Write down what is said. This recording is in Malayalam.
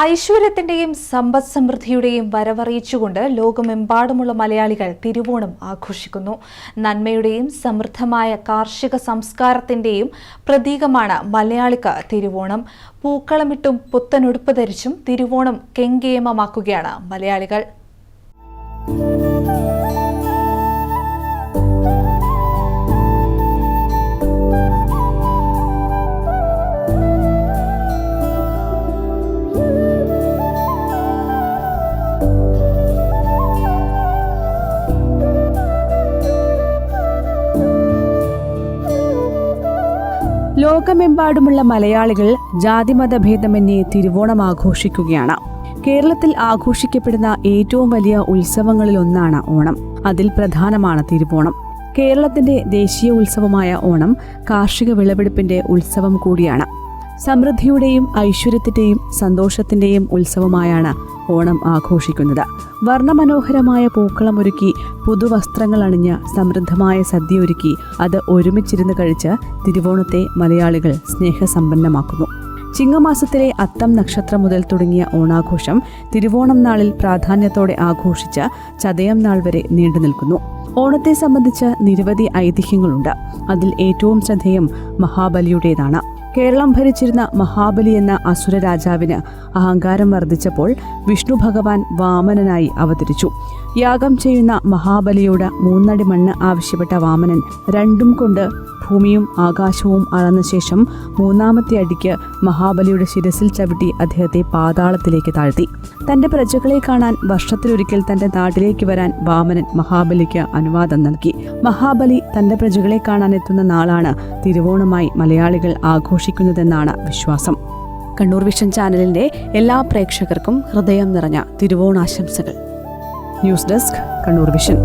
ഐശ്വര്യത്തിന്റെയും സമ്പദ് സമൃദ്ധിയുടെയും വരവറിയിച്ചുകൊണ്ട് ലോകമെമ്പാടുമുള്ള മലയാളികൾ തിരുവോണം ആഘോഷിക്കുന്നു. നന്മയുടെയും സമൃദ്ധമായ കാർഷിക സംസ്കാരത്തിന്റെയും പ്രതീകമാണ് മലയാളിക്ക് തിരുവോണം. പൂക്കളമിട്ടും പുത്തനുടുപ്പ് ധരിച്ചും തിരുവോണം കെങ്കേമമാക്കുകയാണ് മലയാളികൾ. ലോകമെമ്പാടുമുള്ള മലയാളികൾ ജാതിമത ഭേദമന്യേ തിരുവോണം ആഘോഷിക്കുകയാണ്. കേരളത്തിൽ ആഘോഷിക്കപ്പെടുന്ന ഏറ്റവും വലിയ ഉത്സവങ്ങളിലൊന്നാണ് ഓണം. അതിൽ പ്രധാനമാണ് തിരുവോണം. കേരളത്തിന്റെ ദേശീയ ഉത്സവമായ ഓണം കാർഷിക വിളവെടുപ്പിന്റെ ഉത്സവം കൂടിയാണ്. സമൃദ്ധിയുടെയും ഐശ്വര്യത്തിന്റെയും സന്തോഷത്തിന്റെയും ഉത്സവമായാണ് ഓണം ആഘോഷിക്കുന്നത്. വർണമനോഹരമായ പൂക്കളമൊരുക്കി പുതുവസ്ത്രങ്ങൾ അണിഞ്ഞ് സമൃദ്ധമായ സദ്യ ഒരുക്കി അത് ഒരുമിച്ചിരുന്ന് കഴിച്ച് തിരുവോണത്തെ മലയാളികൾ സ്നേഹസമ്പന്നമാക്കുന്നു. ചിങ്ങമാസത്തിലെ അത്തം നക്ഷത്രം മുതൽ തുടങ്ങിയ ഓണാഘോഷം തിരുവോണം നാളിൽ പ്രാധാന്യത്തോടെ ആഘോഷിച്ച ചതയം നാൾ വരെ നീണ്ടു നിൽക്കുന്നു. ഓണത്തെ സംബന്ധിച്ച് നിരവധി ഐതിഹ്യങ്ങളുണ്ട്. അതിൽ ഏറ്റവും ശ്രദ്ധേയം മഹാബലിയുടേതാണ്. കേരളം ഭരിച്ചിരുന്ന മഹാബലി എന്ന അസുര രാജാവിന് അഹങ്കാരം വർദ്ധിച്ചപ്പോൾ വിഷ്ണു ഭഗവാൻ വാമനനായി അവതരിച്ചു. യാഗം ചെയ്യുന്ന മഹാബലിയോട് മൂന്നടി മണ്ണ് ആവശ്യപ്പെട്ട വാമനൻ രണ്ടും കൊണ്ട് ഭൂമിയും ആകാശവും അളന്ന ശേഷം മൂന്നാമത്തെ അടിക്ക് മഹാബലിയുടെ ശിരസിൽ ചവിട്ടി അദ്ദേഹത്തെ പാതാളത്തിലേക്ക് താഴ്ത്തി. തന്റെ പ്രജകളെ കാണാൻ വർഷത്തിലൊരിക്കൽ തന്റെ നാട്ടിലേക്ക് വരാൻ വാമനൻ മഹാബലിക്ക് അനുവാദം നൽകി. മഹാബലി തന്റെ പ്രജകളെ കാണാൻ എത്തുന്ന നാളാണ് തിരുവോണമായി മലയാളികൾ ആഘോഷിക്കുന്നതെന്നാണ് വിശ്വാസം. കണ്ണൂർ വിഷൻ ചാനലിന്റെ എല്ലാ പ്രേക്ഷകർക്കും ഹൃദയം നിറഞ്ഞ തിരുവോണാശംസകൾ. News desk Kannur vision.